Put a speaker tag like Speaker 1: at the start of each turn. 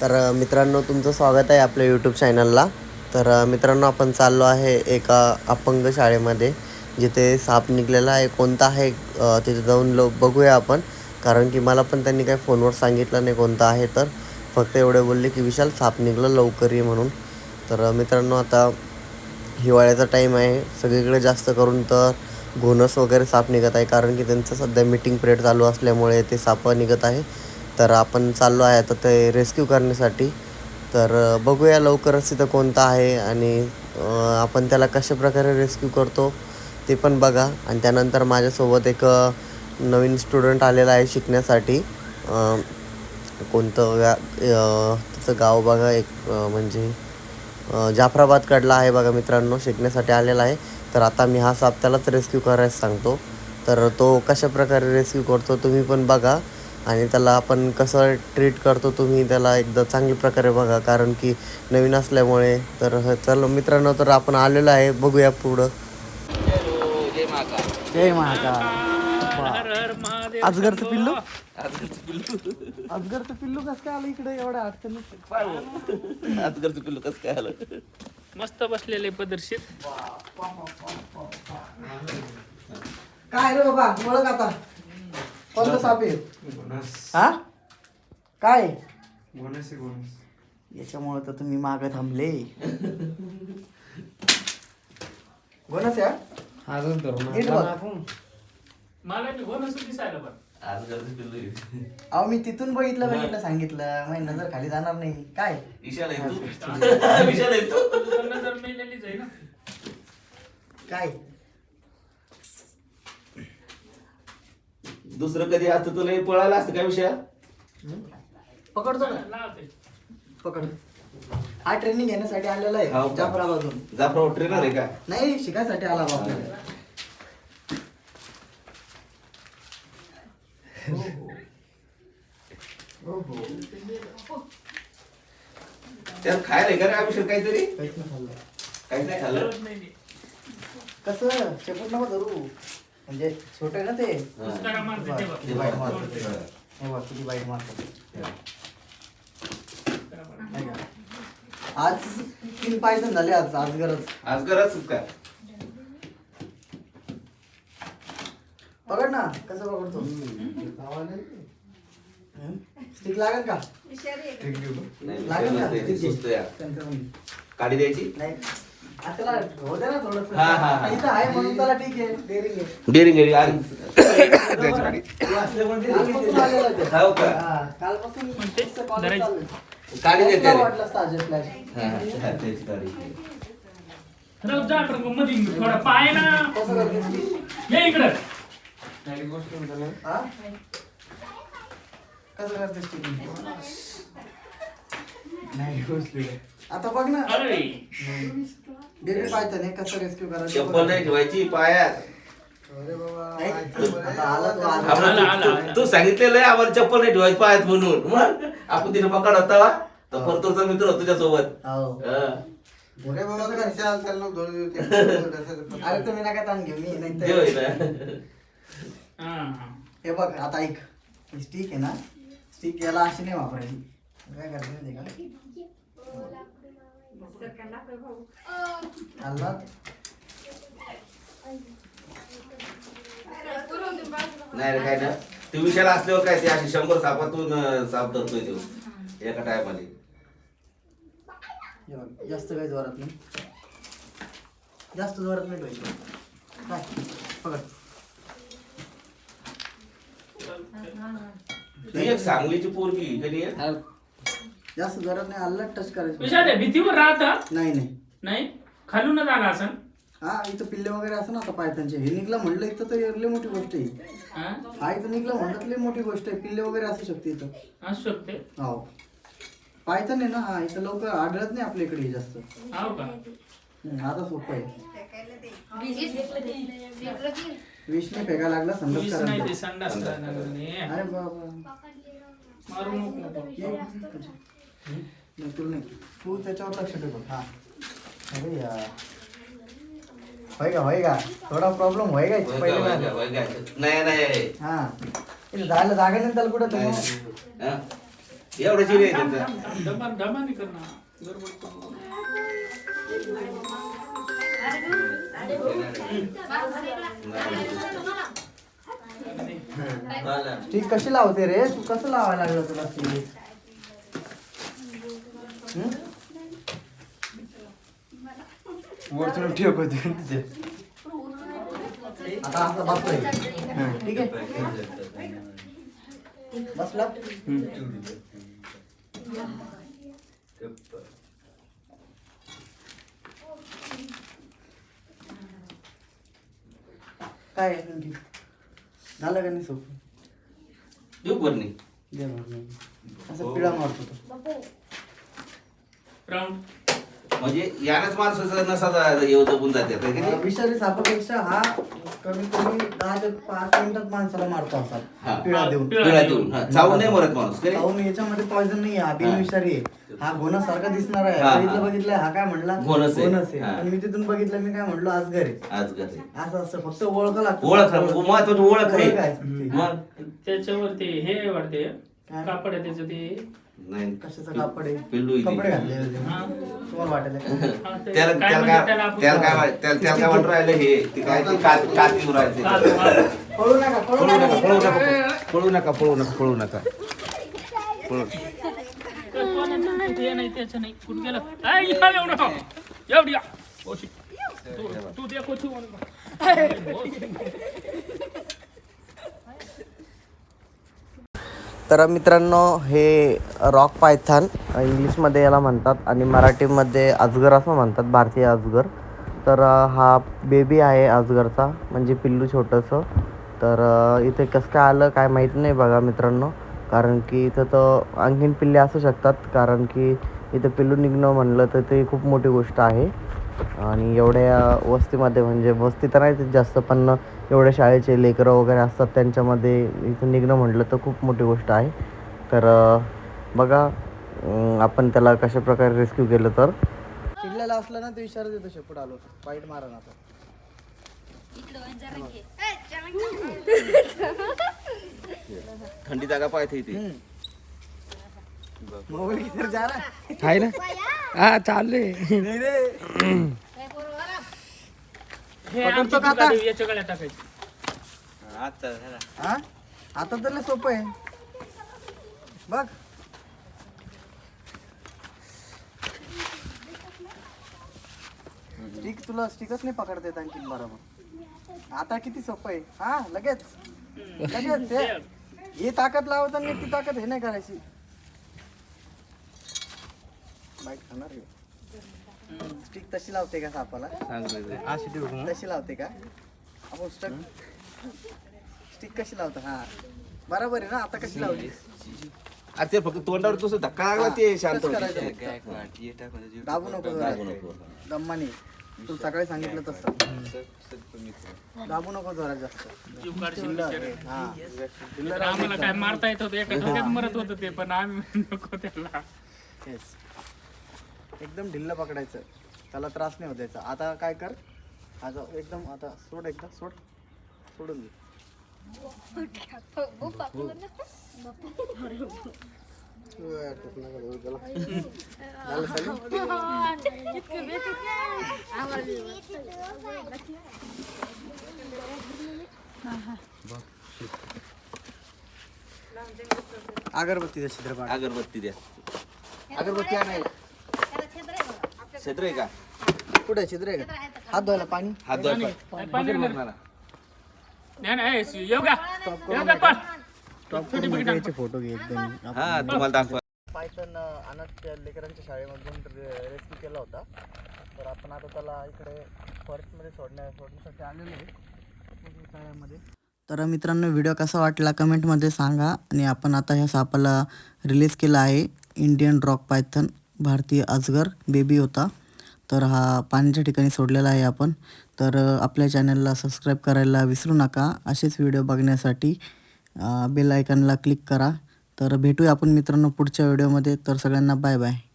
Speaker 1: तर मित्रांनो तुमचं स्वागत आहे आपल्या यूट्यूब चॅनलला तर मित्रांनो आपण चाललो आहे एका अपंग शाळेमध्ये जिथे साप निघलेला आहे. कोणता आहे तिथे जाऊन लो बघूया आपण. कारण की मला पण त्यांनी काही फोनवर सांगितलं नाही कोणता आहे तर. फक्त एवढे बोलले की विशाल साप निघलं लवकर ये म्हणून. तर मित्रांनो आता हिवाळ्याचा टाईम आहे. सगळीकडे जास्त करून तर घोणस वगैरे साप निघत आहे. कारण की त्यांचं सध्या मीटिंग पिरियड चालू असल्यामुळे ते साप निघत आहे. तर आपण चाललो आहे आता ते रेस्क्यू करण्यासाठी. तर बघूया लवकरच तिथं कोणता आहे आणि आपण त्याला कशा प्रकारे रेस्क्यू करतो ते पण बघा. आणि त्यानंतर माझ्यासोबत एक नवीन स्टुडंट आलेला आहे शिकण्यासाठी. कोणतं व्या त्याचं गाव बघा एक म्हणजे जाफराबादकडला आहे बघा मित्रांनो शिकण्यासाठी आलेला आहे. तर आता मी हा साप त्यालाच रेस्क्यू करायला सांगतो. तर तो कशा प्रकारे रेस्क्यू करतो तुम्ही पण बघा. आणि त्याला आपण कसं ट्रीट करतो तुम्ही त्याला एकदा चांगल्या प्रकारे बघा. कारण की नवीन असल्यामुळे तर ह- चलो मित्रांनो तर आपण आलेलो आहे. बघूया पुढं. जय महाकाल. अजगरचं पिल्लू?
Speaker 2: आजगरचं पिल्लू.
Speaker 1: अजगरचं पिल्लू कसं काय आलं इकडे? एवढ्या अडचणीत.
Speaker 2: आजगरचं पिल्लू कसं काय आलं?
Speaker 3: मस्त बसलेले पदरशीर
Speaker 1: काय रे बाबा? ओळख आता. कोणतं साप आहे हा? काय? याच्यामुळे तर तुम्ही माग थांबले. गोनस या? नीट बघ.
Speaker 3: मला मी नसं दिसायला पण
Speaker 2: आजगरचं पिल्लू आहे.
Speaker 1: अहो मी तिथून बघितलं बघितलं सांगितलं. माझी नजर खाली जाणार नाही. काय?
Speaker 2: विशाल आहे तू. विशाल आहे तू.
Speaker 3: तुझं नजर मेलेलीच आहे ना.
Speaker 1: काय?
Speaker 2: दुसरं कधी असतं तुला हे पळायला असतं काय विषय?
Speaker 1: पकडतो पकड. हा ट्रेनिंग घेण्यासाठी आलेला
Speaker 2: हो
Speaker 1: आहे
Speaker 2: का?
Speaker 1: जाफराबादून
Speaker 2: जाफराव ट्रेनर आहे का?
Speaker 1: नाही शिकायसाठी आला बाबा.
Speaker 2: त्यात खायला आहे का रे अभिषेक काहीतरी?
Speaker 1: काहीच नाही खाल्लं.
Speaker 2: काहीच नाही खाल्लं.
Speaker 1: कसं? शेपूट नको धरू म्हणजे छोट आहे ना ते?
Speaker 3: पुस्कारा मारते ते. बघ.
Speaker 1: किती बाईट मारतात ते. हे बघ. किती नाही का? आज तीन पायथन झाले आज आज गरज.
Speaker 2: आजगरच का
Speaker 1: पकड ना कसं पकडतो? स्टिक लागेल का?
Speaker 2: नाही
Speaker 1: लागेल ना?
Speaker 2: विशालच ते
Speaker 1: स्टिक
Speaker 2: सुस्त या
Speaker 1: त्यांचं-
Speaker 2: काढी द्यायची?
Speaker 1: नाही.
Speaker 2: हा, हा, हा.
Speaker 1: डेअरिंग आहे
Speaker 2: डेअरिंग
Speaker 1: ते.
Speaker 2: हो का?
Speaker 1: कालपासून
Speaker 3: म्हणते,
Speaker 1: नुसतं college
Speaker 3: धरायचं.
Speaker 1: चालू आहे.
Speaker 2: काढी दे
Speaker 1: तुला
Speaker 2: त्याला.
Speaker 1: वाटलं असतं अजय flash.
Speaker 2: त्याची काढी
Speaker 3: राहू जा तर मग मध्ये थोडा पाय ना? ये इकडं
Speaker 1: हा? कसं करतेस तू? आता बघ ना.
Speaker 3: अरे.
Speaker 1: बेबी पायथन आहे कसं रेस्क्यू करायचं.
Speaker 2: चप्पल नाही ठेवायची पायात.
Speaker 1: नाही, आता आला तो आला.
Speaker 2: आम्हाला
Speaker 3: आला,
Speaker 2: तू-
Speaker 3: आला,
Speaker 2: तू-
Speaker 3: आला.
Speaker 2: तू सांगितलेलं आहे आम्हाला चप्पल नाही ठेवायची पायात म्हणून. मग आपण तिने पकड होता. तर परतोरचा मित्र होता तुझ्यासोबत.
Speaker 1: हो.
Speaker 2: हा.
Speaker 1: अरे तुम्ही नका ताण घेऊ मी नाही
Speaker 2: ते होय ना.
Speaker 3: हा हा.
Speaker 1: हे बघ आता ऐक. स्टिक आहे ना स्टिक याला अशी नाही वापरायची. काय करते माहिती आहे का?
Speaker 2: नाही रे काय ना ते विषयाला असल्यावर काय ते असे शंभर सापातून साप धरतोय तो. एका टायमाने.
Speaker 1: जास्त काही जोरात नाही. जास्त जोरात नाही पाहिजे. काय? पकड.
Speaker 2: ती एक सांगलीची पोरगी कधी आहे?
Speaker 1: जास्त जोरात नाही आल्ला टच करायचं.
Speaker 3: विशाल भीतीवर राहता?
Speaker 1: नाही नाही.
Speaker 3: नाही? खालूनच आला असं?
Speaker 1: हा इथं पिल्ले वगैरे असं ना आता पायथांचे हे निघलं म्हणलं इथं तर लय मोठी गोष्ट आहे.
Speaker 3: हा?
Speaker 1: हा इथं निघलं म्हणलं तर लय मोठी गोष्ट आहे. पिल्ले वगैरे असू शकते इथं.
Speaker 3: असू शकते.
Speaker 1: हो. पायथन आहे ना हा इथं लवकर आढळत नाही आपल्या इकडे हे जास्त.
Speaker 3: हो का?
Speaker 1: हम्म, आता सोपं आहे. विषने फेका लागला संघर्ष
Speaker 3: वीस नाही ते
Speaker 1: करायला
Speaker 3: संडास करायला लागले.
Speaker 1: अरे बाबा.
Speaker 3: मारू नको.
Speaker 1: नाही, तुला नाही. तू त्याच्यावर लक्ष ठेव हा. अरे यार. होय का होय का? थोडा प्रॉब्लेम होय का
Speaker 2: होय का,
Speaker 1: पहिले
Speaker 2: होय
Speaker 1: नाही
Speaker 2: का, होय का? नाही नाही
Speaker 1: हा. इथं जायला जागा नाही त्याला कुठं तुम्ही?
Speaker 2: हा? एवढं चिरे आहे त्यांचा
Speaker 3: दमा दमाने कर ना गडबड करू नको.
Speaker 1: स्टिक कशी लावते रे? तू कसं लावायला लागलं तुला वरतून ठेव होते आता असं बसलोय ठीक आहे. बसला. काय आहे आणखी? झालं का नाही सोप?
Speaker 2: देऊ पण नाही
Speaker 1: दे मारून. असं पिळा मारतो तो.
Speaker 3: राऊंड
Speaker 2: म्हणजे यानंच माणसाचा नसा येऊ जपून जाते आता
Speaker 1: हा? विषारी सापापेक्षा हा कमीत कमी दहा ते पाच मिनिटात माणसाला मारतो
Speaker 2: हा.
Speaker 1: असा पिळा देऊन.
Speaker 3: पिळा
Speaker 2: पिळा देऊन. हा, चावून नाही मरत माणूस का रे?
Speaker 1: काहून याच्यामध्ये पॉइझन नाही हा बिनविषारी आहे. हा घोणासारखा दिसणार आहे.
Speaker 2: हा, हा.
Speaker 1: बघितलं बघितलं हा काय म्हणला?
Speaker 2: घोणस आहे. हा.
Speaker 1: पण मी तिथून बघितलं मी काय म्हणलो आज घरी.
Speaker 2: आज कसं
Speaker 1: असं असतं फक्त ओळख लागतं.
Speaker 2: ओळख महत्वाची ओळख आहे.
Speaker 1: ओळख आहे.
Speaker 2: मग?
Speaker 3: त्याच्यावरती हे वाटते.
Speaker 1: काय?
Speaker 3: कापड आहे त्याचं ते
Speaker 2: नाही
Speaker 1: कशाचं कापड आहे
Speaker 2: पिल्लू.
Speaker 1: कपडे घातले होते.
Speaker 3: हा.
Speaker 1: तुम्हाला?
Speaker 3: हा,
Speaker 2: त्याला
Speaker 3: काय
Speaker 2: त्याला काय
Speaker 3: त्याला
Speaker 2: काय त्याला त्याला काय वाटून राहिलं हे ते काय ते
Speaker 3: कात- कात.
Speaker 1: पळू नका पळू
Speaker 2: पळू
Speaker 1: नका
Speaker 2: पळू नका पळू नका पळू नका पळू नका पळू
Speaker 3: कोणाचं हे नाही त्याचं नाही कुठं गेलं ऐ, इकडे येऊ नका. एवढी या. ओ, शी. तू- तू दे कोची म्हणून.
Speaker 1: तर मित्रांनो हे रॉक पायथान इंग्लिशमध्ये याला म्हणतात आणि मराठीमध्ये अजगर असं म्हणतात भारतीय अजगर. तर हा बेबी आहे अजगरचा म्हणजे पिल्लू छोटंसं. तर इथे कसं काय आलं काय माहीत नाही बघा मित्रांनो कारण की इथं तर आणखीन पिल्ले असू शकतात कारण की इथं पिल्लू निघणं म्हणलं तर ते खूप मोठी गोष्ट आहे. आणि एवढ्या वस्तीमध्ये म्हणजे वस्ती तर नाही जास्त पण एवढ्या शाळेचे लेकरं वगैरे असतात त्यांच्यामध्ये इथं निघणं म्हटलं तर खूप मोठी गोष्ट आहे. तर बघा आपण त्याला कशा प्रकारे रेस्क्यू केलं तर. चिडलेला असलं ना ते विचारत येतो शेपूट आलो. वाईट मारा ना
Speaker 2: थंडी जागा पाहते इथे.
Speaker 1: मोबाईल जा रहा
Speaker 3: आहे ना? हा चालले. हे
Speaker 1: पकडतो का आता?
Speaker 3: गाडी याच्या गळ्यात टाकायची.
Speaker 1: हा? आता तर लय सोपं आहे. बघ. स्टिक तुला स्टिकच नाही पकडता येत आणखी बरोबर. आता किती सोपं आहे. हा लगेच. लगेच ते ही ताकद लावताना ती ताकद हे नाही करायची. बाईक खाणार स्टिक तशी लावते का सापाला तशी लावते का आपण स्टक स्टिक कशी लावतो हा बरोबर आहे ना आता कशी लावली
Speaker 2: अरे ते फक्त तोंडावर तुझं धक्का लागला ते शांत होते.
Speaker 1: करायचं फक्त. दाबू नको
Speaker 2: दाबू
Speaker 1: जोरात.
Speaker 2: नको.
Speaker 1: दम्मानी तू सकाळी सांगितलं तसं दाबू नको जोरात जास्त
Speaker 3: जीव काढशील
Speaker 1: चिल्लर
Speaker 3: बिचारे.
Speaker 1: आहे. हा चिल्लर
Speaker 3: तर आम्हाला काय मारता येत होतं एका मरत होतं ते पण आम्ही नको त्याला
Speaker 1: Yes. एकदम ढिल्ल पकडायचं. त्याला त्रास नाही होत द्यायचा. आता काय कर? आता एकदम आता सोड एकदा सोड. सोडून दे? अगरबत्तीचं छिद्र पाड
Speaker 2: अगरबत्ती द्या. अगरबत्ती आणाय क्षेत्र आहे का?
Speaker 1: कुठे छिद्र आहे का? हात धुवायला पाणी?
Speaker 2: हात धुवायला
Speaker 3: नाही,
Speaker 2: पाय-
Speaker 3: पाणी
Speaker 2: बघ
Speaker 3: नाही.
Speaker 2: मला.
Speaker 3: नाही नाही योगा योगा पण
Speaker 1: टॉप करून घ्यायचे फोटो घे एकदम.
Speaker 2: हा तुम्हाला दाखवा.
Speaker 1: पायथन अनाथ लेकरांच्या शाळेमधून रेस्क्यू केला होता. तर आपण आता त्याला इकडे फॉरेस्टमध्ये सोडण्या सोडण्यासाठी आलेलो आहे. शाळेमध्ये. तर मित्रांनो व्हिडिओ कसा वाटला कमेंटमध्ये सांगा. आणि आपण आता ह्या सापाला रिलीज केला आहे इंडियन रॉक पायथन भारतीय अजगर बेबी होता तर हा पाण्याच्या ठिकाणी सोडलेला आहे आपण. तर आपल्या चॅनलला सबस्क्राईब करायला विसरू नका. असेच व्हिडिओ बघण्यासाठी बेल आयकनला क्लिक करा. तर भेटूया आपण मित्रांनो पुढच्या व्हिडिओमध्ये. तर सगळ्यांना बाय बाय.